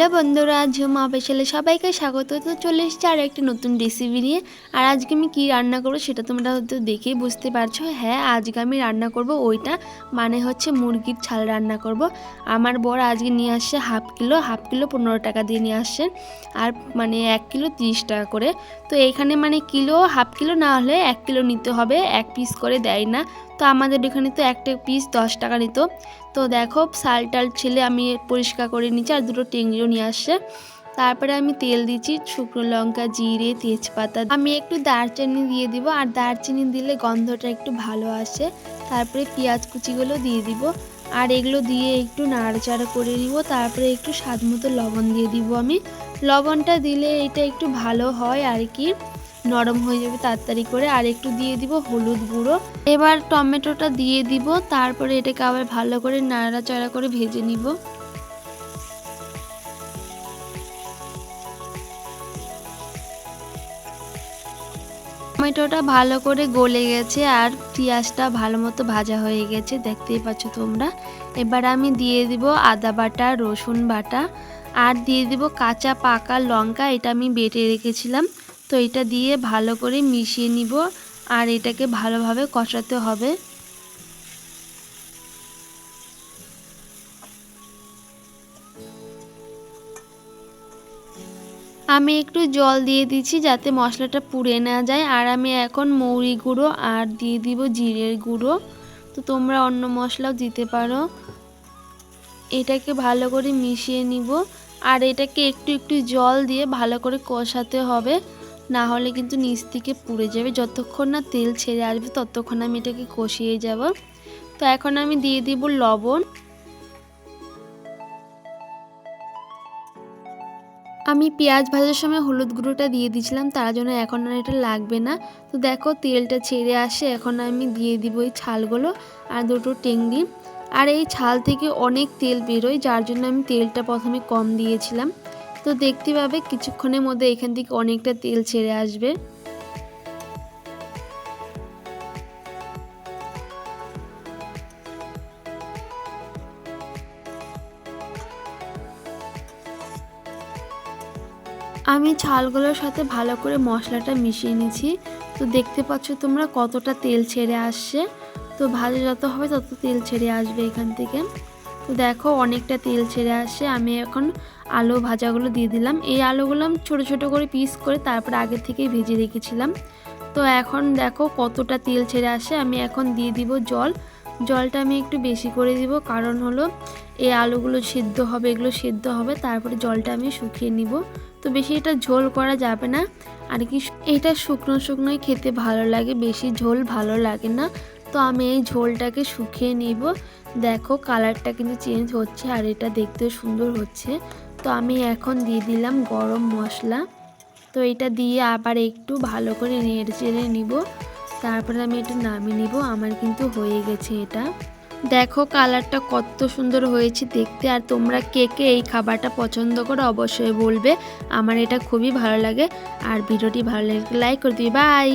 Hello বন্ধুরা, ঝুমা পেশালে সবাইকে স্বাগত। তো চলে এসেছি আর একটি নতুন রেসিপি নিয়ে। আর আজকে আমি কী রান্না করব সেটা তোমরা হয়তো দেখেই বুঝতে পারছ। হ্যাঁ আজকে আমি রান্না করব ওইটা মানে হচ্ছে মুরগির ছাল রান্না করব। আমার বর আজকে নিয়ে আসছে হাফ কিলো হাফ কিলো পনেরো টাকা দিয়ে নিয়ে আসছেন আর মানে এক কিলো তিরিশ টাকা করে। তো এখানে মানে কিলো, হাফ কিলো না হলে এক কিলো নিতে হবে, এক পিস করে দেয় না। তো আমাদের এখানে তো একটা পিস দশ টাকা নিত। তো দেখো শাল টাল ছেলে আমি পরিষ্কার করে নিচ্ছি আর দুটো টেঙ্গিও নিয়ে আসছে। তারপরে আমি তেল দিচ্ছি, শুকনো লঙ্কা, জিরে, তেজপাতা। আমি একটু দারচিনি দিয়ে দিব আর দারচিনি দিলে গন্ধটা একটু ভালো আসে। তারপরে পেঁয়াজ কুচিগুলো দিয়ে দিব। আর এগুলো দিয়ে একটু নাড়াচাড়া করে নিব। তারপরে একটু স্বাদ মতো লবণ দিয়ে দিব আমি। লবণটা দিলে এটা একটু ভালো হয় আর কি। নরম হয়ে যাবে তাড়াতাড়ি করে। আর একটু দিয়ে দিব হলুদ গুঁড়ো। এবার টমেটোটা দিয়ে দিব, তারপরে এটাকে আবার ভালো করে নাড়াচাড়া করে ভেজে নিব। টমেটোটা ভালো করে গলে গেছে আর পেঁয়াজটা ভালো মতো ভাজা হয়ে গেছে, দেখতেই পাচ্ছ তোমরা। এবার আমি দিয়ে দিব আদা বাটা, রসুন বাটা, আর দিয়ে দিব কাঁচা পাকা লঙ্কা, এটা আমি বেটে রেখেছিলাম। তো এটা দিয়ে ভালো করে মিশিয়ে নিব আর এটাকে ভালোভাবে কষাতে হবে। আমি একটু জল দিয়ে দিচ্ছি যাতে মশলাটা পুড়ে না যায়। আর আমি এখন মৌরি গুঁড়ো আর দিয়ে দিব জিরের গুঁড়ো। তো তোমরা অন্য মশলাও দিতে পারো। এটাকে ভালো করে মিশিয়ে নিব। আর এটাকে একটু একটু জল দিয়ে ভালো করে কষাতে হবে। না হলে কিন্তু নিচ থেকে পুড়ে যাবে। যতক্ষণ না তেল ছেড়ে আসবে, ততক্ষণ আমি এটাকে কষিয়ে যাব। তো এখন আমি দিয়ে দিব লবণ। আমি পেঁয়াজ ভাজার সময় হলুদ গুঁড়োটা দিয়ে দিয়েছিলাম, তার জন্য এখন আর এটা লাগবে না। তো দেখো, তেলটা ছেড়ে আসে, এখন আমি দিয়ে দিব এই ছালগুলো আর দুটো টেংরি আর এই ছাল থেকে অনেক তেল বেরোয়, যার জন্য আমি তেলটা প্রথমে কম দিয়েছিলাম। তো দেখতে পাবে কিছুক্ষণের মধ্যে এখান থেকে অনেকটা তেল ছেড়ে আসবে। আমি ছালগুলোর সাথে ভালো করে মশলাটা মিশিয়ে নিয়েছি। তো দেখতে পাচ্ছ তোমরা কতটা তেল ছেড়ে আসছে। তো ভাজা যত হবে তত তেল ছেড়ে আসবে এখান থেকে। দেখো অনেকটা তেল ছেড়ে আসে, আমি এখন আলু ভাজাগুলো দিয়ে দিলাম। এই আলুগুলো আমি ছোটো ছোটো করে পিস করে তারপর আগে থেকেই ভেজে রেখেছিলাম। তো এখন দেখো কতটা তেল ছেড়ে আসে, আমি এখন দিয়ে দিব জল। জলটা আমি একটু বেশি করে দিব, কারণ হলো এই আলুগুলো সিদ্ধ হবে, এগুলো সেদ্ধ হবে, তারপরে জলটা আমি শুকিয়ে নিব। তো বেশি এটা ঝোল করা যাবে না। আর কি, এটা শুকনো শুকনোই খেতে ভালো লাগে, বেশি ঝোল ভালো লাগে না। তো আমি এই ঝোলটাকে শুকিয়ে নিব। দেখো কালারটা কিন্তু চেঞ্জ হচ্ছে আর এটা দেখতেও সুন্দর হচ্ছে। তো আমি এখন দিয়ে দিলাম গরম মশলা। তো এটা দিয়ে আবার একটু ভালো করে নেড়ে চেড়ে নিব। তারপরে আমি এটা নামিয়ে নিব, আমার কিন্তু হয়ে গেছে এটা। দেখো কালারটা কত সুন্দর হয়েছে দেখতে আর তোমরা কে কে এই খাবারটা পছন্দ করো অবশ্যই বলবে। আমার এটা খুবই ভালো লাগে। আর ভিডিওটি ভালো লাগে লাইক করে দিবি। বাই